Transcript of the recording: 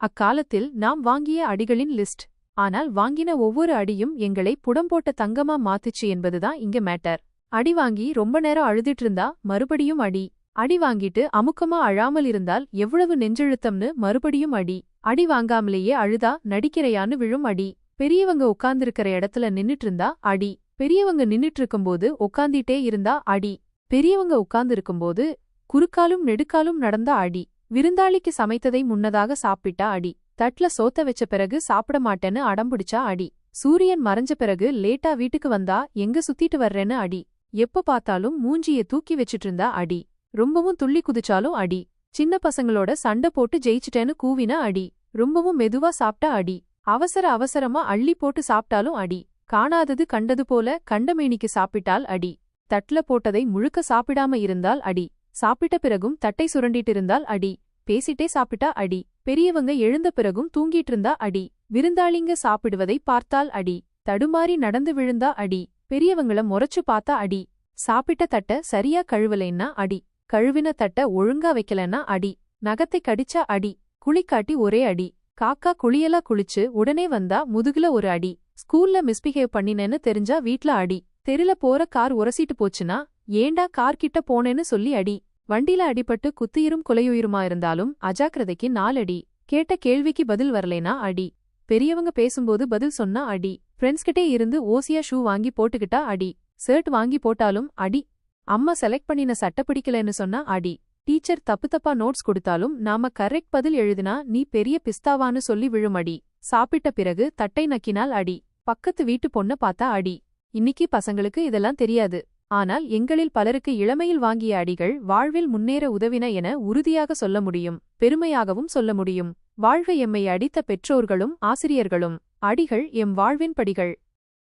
அக்காலத்தில் நாம் வாங்கிய அடிகளின் லிஸ்ட். ஆனால் வாங்கின ஒவ்வொரு அடியும் எங்களை புடம்போட்ட தங்கமா மாத்துச்சு என்பதுதான் இங்க மேட்டர். அடி வாங்கி ரொம்ப நேரம் அழுதிட்டு இருந்தா மறுபடியும் அடி. அடி வாங்கிட்டு அமுக்கமா அழாமல் இருந்தால் எவ்வளவு நெஞ்செழுத்தம்னு மறுபடியும் அடி. அடி வாங்காமலேயே அழுதா நடிக்கிறையான்னு விழும் அடி. பெரியவங்க உட்கார்ந்திருக்கிற இடத்துல நின்னுட்டு இருந்தா அடி. பெரியவங்க நின்னுட்டு இருக்கும்போது உட்கார்ந்திட்டே இருந்தா அடி. பெரியவங்க உட்கார்ந்திருக்கும்போது குறுக்காலும் நெடுக்காலும் நடந்தா அடி. விருந்தாளிக்கு சமைத்ததை முன்னதாக சாப்பிட்டா அடி. தட்ல சோத்த வச்ச பிறகு சாப்பிட மாட்டேன்னு அடம்பிடிச்சா அடி. சூரியன் மறைஞ்ச பிறகு லேட்டா வீட்டுக்கு வந்தா எங்க சுத்திட்டு வர்றேன்னு அடி. எப்ப பார்த்தாலும் மூஞ்சிய தூக்கி வச்சிட்டு இருந்தா அடி. ரொம்பவும் துள்ளி குதிச்சாலும் அடி. சின்ன பசங்களோட சண்டை போட்டு ஜெயிச்சிட்டேன்னு கூவினா அடி. ரொம்பவும் மெதுவா சாப்பிட்டா அடி. அவசர அவசரமா அள்ளி போட்டு சாப்பிட்டாலும் அடி. காணாதது கண்டது போல கண்டமேனிக்கு சாப்பிட்டால் அடி. தட்ல போட்டதை முழுக்க சாப்பிடாம இருந்தால் அடி. சாப்பிட்ட பிறகும் தட்டை சுரண்டிட்டு இருந்தால் அடி. பேசிட்டே சாப்பிட்டா அடி. பெரியவங்க எழுந்த பிறகும் தூங்கிட்டு இருந்தா அடி. விருந்தாளிங்க சாப்பிடுவதை பார்த்தால் அடி. தடுமாறி நடந்து விழுந்தா அடி. பெரியவங்கள முறைச்சு பார்த்தா அடி. சாப்பிட்ட தட்ட சரியா கழுவலைன்னா அடி. கழுவின தட்ட ஒழுங்கா வைக்கலன்னா அடி. நகத்தை கடிச்சா அடி. குளிக்காட்டி ஒரே அடி. காக்கா குளியலா குளிச்சு உடனே வந்தா முதுகுல ஒரு அடி. ஸ்கூல்ல மிஸ்பிஹேவ் பண்ணினேன்னு தெரிஞ்சா வீட்ல அடி. தெருல போற கார் உரசிட்டு போச்சுன்னா ஏண்டா கார்கிட்ட போனேன்னு சொல்லி அடி. வண்டில அடிபட்டு குத்தியிரும் கொலையுயிருமா இருந்தாலும் அஜாக்கிரதைக்கு நாலடி கேட்ட கேள்விக்கு பதில் வரலேனா அடி. பெரியவங்க பேசும்போது பதில் சொன்னா அடி. ஃப்ரெண்ட்ஸ்கிட்டே இருந்து ஓசியா ஷூ வாங்கி போட்டுக்கிட்டா அடி. ஷர்ட் வாங்கி போட்டாலும் அடி. அம்மா செலக்ட் பண்ணின சட்ட பிடிக்கலன்னு சொன்னா அடி. டீச்சர் தப்பு தப்பா நோட்ஸ் கொடுத்தாலும் நாம கரெக்ட் பதில் எழுதினா நீ பெரிய பிஸ்தாவான்னு சொல்லி விழுமடி சாப்பிட்ட பிறகு தட்டை நக்கினால் அடி. பக்கத்து வீட்டு பொண்ண பார்த்தா அடி. இன்னிக்கு பசங்களுக்கு இதெல்லாம் தெரியாது. ஆனால் எங்களில் பலருக்கு இளமையில் வாங்கிய அடிகள் வாழ்வில் முன்னேற உதவின என உறுதியாக சொல்ல முடியும் பெருமையாகவும் சொல்ல முடியும். வாழ்க எம்மை அடித்த பெற்றோர்களும் ஆசிரியர்களும் அடிகள் எம் வாழ்வின் படிகள்.